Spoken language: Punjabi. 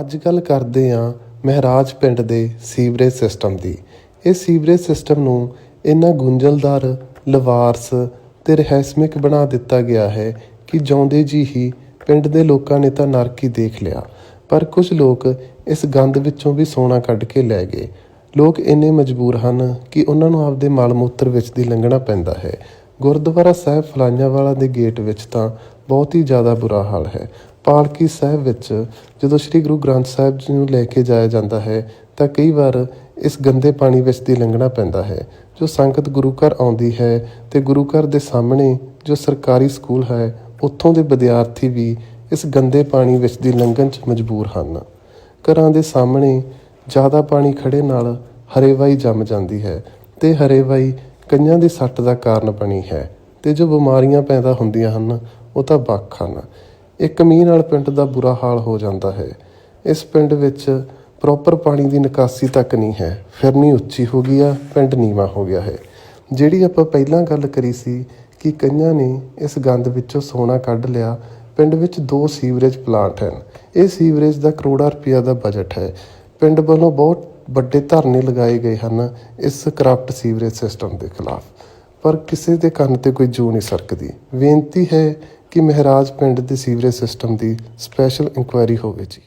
ਅੱਜ ਕੱਲ ਕਰਦੇ ਹਾਂ ਮਹਿਰਾਜ ਪਿੰਡ ਦੇ ਸੀਵਰੇਜ ਸਿਸਟਮ ਦੀ। ਇਹ ਸੀਵਰੇਜ ਸਿਸਟਮ ਨੂੰ ਇੰਨਾ ਗੁੰਝਲਦਾਰ, ਲਵਾਰਸ ਤੇ ਰਹੱਸਮਿਕ ਬਣਾ ਦਿੱਤਾ ਗਿਆ ਹੈ ਕਿ ਜਿਉਂਦੇ ਜੀ ਹੀ ਪਿੰਡ ਦੇ ਲੋਕਾਂ ਨੇ ਤਾਂ ਨਰਕ ਹੀ ਦੇਖ ਲਿਆ। ਪਰ ਕੁਝ ਲੋਕ ਇਸ ਗੰਦ ਵਿੱਚੋਂ ਵੀ ਸੋਨਾ ਕੱਢ ਕੇ ਲੈ ਗਏ। ਲੋਕ ਇੰਨੇ ਮਜਬੂਰ ਹਨ ਕਿ ਉਹਨਾਂ ਨੂੰ ਆਪਦੇ ਮਲ ਮੂਤਰ ਵਿੱਚ ਦੀ ਲੰਘਣਾ ਪੈਂਦਾ ਹੈ। ਗੁਰਦੁਆਰਾ ਸਾਹਿਬ ਫਲਾਈਆਂਵਾਲਾ ਦੇ ਗੇਟ ਵਿੱਚ ਤਾਂ ਬਹੁਤ ਹੀ ਜ਼ਿਆਦਾ ਬੁਰਾ ਹਾਲ ਹੈ। ਪਾਲਕੀ ਸਾਹਿਬ ਵਿੱਚ ਜਦੋਂ ਸ੍ਰੀ ਗੁਰੂ ਗ੍ਰੰਥ ਸਾਹਿਬ ਜੀ ਨੂੰ ਲੈ ਕੇ ਜਾਇਆ ਜਾਂਦਾ ਹੈ, ਤਾਂ ਕਈ ਵਾਰ ਇਸ ਗੰਦੇ ਪਾਣੀ ਵਿੱਚ ਦੀ ਲੰਘਣਾ ਪੈਂਦਾ ਹੈ। ਜੋ ਸੰਗਤ ਗੁਰੂ ਘਰ ਆਉਂਦੀ ਹੈ ਤੇ ਗੁਰੂ ਘਰ ਦੇ ਸਾਹਮਣੇ ਜੋ ਸਰਕਾਰੀ ਸਕੂਲ ਹੈ, ਉੱਥੋਂ ਦੇ ਵਿਦਿਆਰਥੀ ਵੀ ਇਸ ਗੰਦੇ ਪਾਣੀ ਵਿੱਚ ਦੀ ਲੰਘਣ 'ਚ ਮਜਬੂਰ ਹਨ। ਘਰਾਂ ਦੇ ਸਾਹਮਣੇ ਜ਼ਿਆਦਾ ਪਾਣੀ ਖੜੇ ਨਾਲ ਹਰੇਵਾਈ ਜੰਮ ਜਾਂਦੀ ਹੈ ਤੇ ਹਰੇਵਾਈ ਕਈਆਂ ਦੀ ਸੱਟ ਦਾ ਕਾਰਨ ਬਣੀ ਹੈ ਤੇ ਜੋ ਬਿਮਾਰੀਆਂ ਪੈਦਾ ਹੁੰਦੀਆਂ ਹਨ, ਉਹ ਤਾਂ ਵੱਖ ਹਨ। ਇੱਕ ਮੀਂਹ ਨਾਲ ਪਿੰਡ ਦਾ ਬੁਰਾ ਹਾਲ ਹੋ ਜਾਂਦਾ ਹੈ। ਇਸ ਪਿੰਡ ਵਿੱਚ ਪ੍ਰੋਪਰ ਪਾਣੀ ਦੀ ਨਿਕਾਸੀ ਤੱਕ ਨਹੀਂ ਹੈ। ਫਿਰਨੀ ਉੱਚੀ ਹੋ ਗਈ ਆ ਪਿੰਡ ਨੀਵਾ ਹੋ ਗਿਆ ਹੈ। ਜਿਹੜੀ ਆਪਾਂ ਪਹਿਲਾਂ ਗੱਲ ਕਰੀ ਸੀ ਕਿ ਕਈਆਂ ਨੇ ਇਸ ਗੰਦ ਵਿੱਚੋਂ ਸੋਨਾ ਕੱਢ ਲਿਆ, ਪਿੰਡ ਵਿੱਚ ਦੋ ਸੀਵਰੇਜ ਪਲਾਂਟ ਹਨ। ਇਹ ਸੀਵਰੇਜ ਦਾ ਕਰੋੜਾਂ ਰੁਪਇਆ ਦਾ ਬਜਟ ਹੈ। ਪਿੰਡ ਵੱਲੋਂ ਬਹੁਤ ਵੱਡੇ ਧਰਨੇ ਲਗਾਏ ਗਏ ਹਨ ਇਸ ਕਰਪਟ ਸੀਵਰੇਜ ਸਿਸਟਮ ਦੇ ਖਿਲਾਫ। ਪਰ ਕਿਸੇ ਦੇ ਕੰਨ ਤੇ ਕੋਈ ਜੂ ਨਹੀਂ ਸਰਕਦੀ। ਬੇਨਤੀ ਹੈ ਕਿ ਮਹਿਰਾਜ ਪਿੰਡ ਦੇ ਸੀਵਰੇਜ ਸਿਸਟਮ ਦੀ ਸਪੈਸ਼ਲ ਇਨਕੁਆਇਰੀ ਹੋਵੇ ਜੀ।